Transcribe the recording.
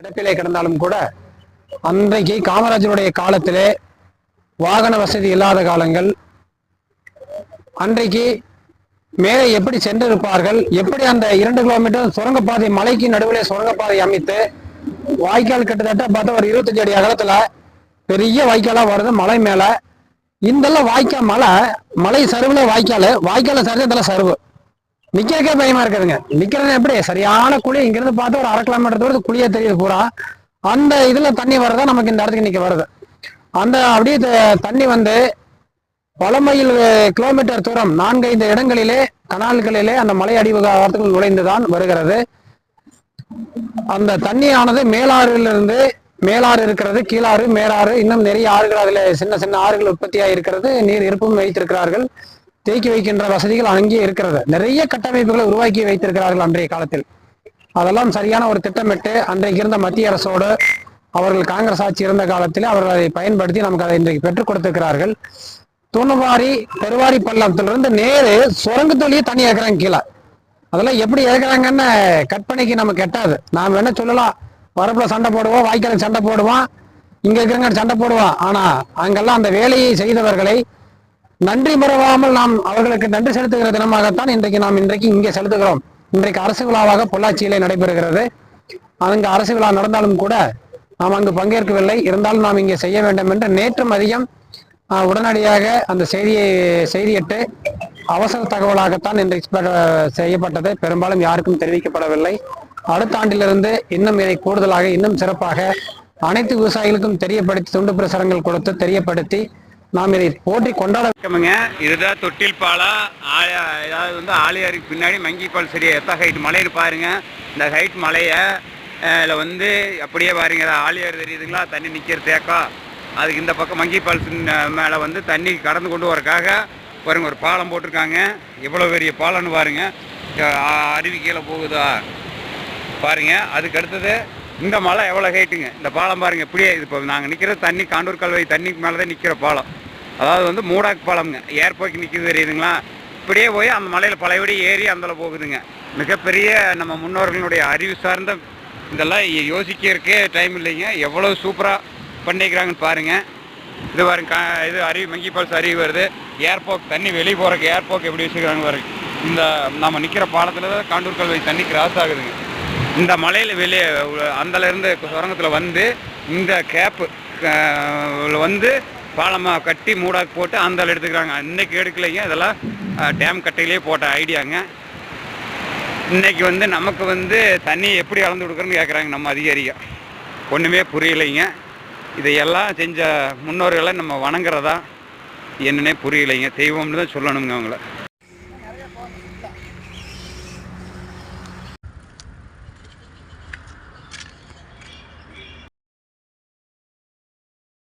கிடப்பிலே கிடந்தாலும் கூட அன்றைக்கு காமராஜருடைய காலத்திலே வாகன வசதி இல்லாத காலங்கள் அன்றைக்கு மேலே எப்படி சென்றிருப்பார்கள் எப்படி அந்த இரண்டு கிலோமீட்டர் சுரங்கப்பாதை மலைக்கு நடுவிலே சுரங்கப்பாதை அமைத்து வாய்க்கால் கிட்டத்தட்ட பார்த்தா ஒரு இருபத்தஞ்சு அடி அகலத்துல பெரிய வாய்க்காலா வருது மலை மேல. இந்தெல்லாம் வாய்க்கால் மலை மலை சருவுல வாய்க்கால் வாய்க்கால சரி இதெல்லாம் சருவு. நிக்கிறக்கே பயமா இருக்குதுங்க. நிக்கிறது எப்படி? சரியான குழி இங்கிருந்து பார்த்து ஒரு அரை கிலோமீட்டர் தூரத்து குழியே தெரியுது பூரா. அந்த இதுல தண்ணி வரதா நமக்கு இந்த இடத்துக்கு நிக்க வருது. அந்த அப்படியே தண்ணி வந்து பல மைல் கிலோமீட்டர் தூரம் நான்கைந்து இடங்களிலே கனால்களிலே அந்த மலை அடிவாரத்துக்குள் நுழைந்துதான் வருகிறது. அந்த தண்ணியானது மேலாறிலிருந்து மேலாறு இருக்கிறது கீழாறு மேலாறு இன்னும் நிறைய ஆறுகள் அதுல சின்ன சின்ன ஆறுகள் உற்பத்தியாக இருக்கிறது நீர் இருப்பும் வைத்திருக்கிறார்கள். தேக்கி வைக்கின்ற வசதிகள் அங்கே இருக்கிறது. நிறைய கட்டமைப்புகளை உருவாக்கி வைத்திருக்கிறார்கள் அன்றைய காலத்தில். அதெல்லாம் சரியான ஒரு திட்டமிட்டு அன்றைக்கு இருந்த மத்திய அரசோடு அவர்கள் காங்கிரஸ் ஆட்சி இருந்த காலத்தில் அவர்கள் அதை பயன்படுத்தி நமக்கு அதை இன்றைக்கு பெற்றுக் கொடுத்திருக்கிறார்கள். தூணுவாரி பெருவாரி பள்ளத்திலிருந்து நேரு சுரங்கத்தொழியே தண்ணி இறக்குறாங்க கீழே. அதெல்லாம் எப்படி இறக்குறாங்கன்னு கற்பனைக்கு நமக்கு எட்டாது நாம் வேணா சொல்லலாம் வரப்புல சண்டை போடுவோம் வாய்க்காலுக்கு சண்டை போடுவான் இங்க இருக்கிறவங்க சண்டை போடுவான். ஆனா அங்கெல்லாம் அந்த வேலையை செய்தவர்களை நன்றி மறவாமல் நாம் அவர்களுக்கு நன்றி செலுத்துகிற தினமாகத்தான் இன்றைக்கு நாம் இன்றைக்கு இங்கே செலுத்துகிறோம். இன்றைக்கு அரசு விழாவாக பொள்ளாச்சியிலே நடைபெறுகிறது. அங்கு அரசு விழா நடந்தாலும் கூட நாம் அங்கு பங்கேற்கவில்லை. இருந்தாலும் நாம் இங்கே செய்ய வேண்டும் என்று நேற்று மதியம் உடனடியாக அந்த செய்தியை செய்தியிட்டு அவசர தகவலாகத்தான் இன்றைக்கு செய்யப்பட்டது. பெரும்பாலும் யாருக்கும் தெரிவிக்கப்படவில்லை. அடுத்த ஆண்டிலிருந்து இன்னும் இதை கூடுதலாக இன்னும் சிறப்பாக அனைத்து விவசாயிகளுக்கும் தெரியப்படுத்தி துண்டு பிரசுரங்கள் கொடுத்து தெரியப்படுத்தி நாம் இதை போற்றி கொண்டாட இதுதான் தொட்டில் பாலம் ஆயா அதாவது வந்து ஆலியாருக்கு பின்னாடி மங்கிப்பால் சரியா எத்த ஹைட் மலைன்னு பாருங்க. இந்த ஹைட் மலையை இதில் வந்து அப்படியே பாருங்க. ஆலியார் தெரியுதுங்களா? தண்ணி நிற்கிற தேக்கம் அதுக்கு இந்த பக்கம் மங்கி ஃபால்ஸ் மேலே வந்து தண்ணி கடந்து கொண்டு வரக்காக பாருங்க ஒரு பாலம் போட்டிருக்காங்க. எவ்வளோ பெரிய பாலம்னு பாருங்க. அருவி கீழே போகுதா? பாருங்க. அதுக்கு அடுத்தது இந்த மலை எவ்வளோ ஹைட்டுங்க இந்த பாலம் பாருங்க இப்படியே இது இப்போ நாங்கள் நிற்கிற தண்ணி காண்டூர் கல்வாய் தண்ணிக்கு மேலே தான் நிற்கிற பாலம். அதாவது வந்து மூடாக்கு பாலம்ங்க. ஏர்போர்ட் நிற்கிது தெரியுதுங்களா? இப்படியே போய் அந்த மலையில் பழையபடி ஏறி அந்தல போகுதுங்க. மிகப்பெரிய நம்ம முன்னோர்களுடைய அறிவு சார்ந்த இதெல்லாம் யோசிக்கிறதுக்கே டைம் இல்லைங்க. எவ்வளோ சூப்பராக பண்ணிக்கிறாங்கன்னு பாருங்கள் இது பாருங்க கா- இது அருவி மங்கி பால்ஸ் அருவி வருது. ஏர்போர்ட் தண்ணி வெளியே போகிறக்கு ஏர்போர்ட் எப்படி வச்சுக்கிறாங்க பாருங்க. இந்த நம்ம நிற்கிற பாலத்தில் தான் காண்டூர் கல்வை தண்ணி கிராஸ் ஆகுதுங்க. இந்த மலையில் வெளியே அந்தலேருந்து சுரங்கத்தில் வந்து இந்த கேப்பு வந்து பாலமாக கட்டி மூடாக்கு போட்டு அந்தால எடுத்துக்கிறாங்க. இன்றைக்கி எடுக்கலைங்க இதெல்லாம் டேம் கட்டையிலே போட்ட ஐடியாங்க. இன்னைக்கு வந்து நமக்கு வந்து தண்ணி எப்படி அளந்து கொடுக்குறேன்னு கேட்குறாங்க நம்ம அதிகாரிங்க ஒன்றுமே புரியலைங்க. இதையெல்லாம் செஞ்ச முன்னோர்களை நம்ம வணங்குறதா என்னன்னே புரியலைங்க. தெய்வம்னு தான் சொல்லணுங்க அவங்கள.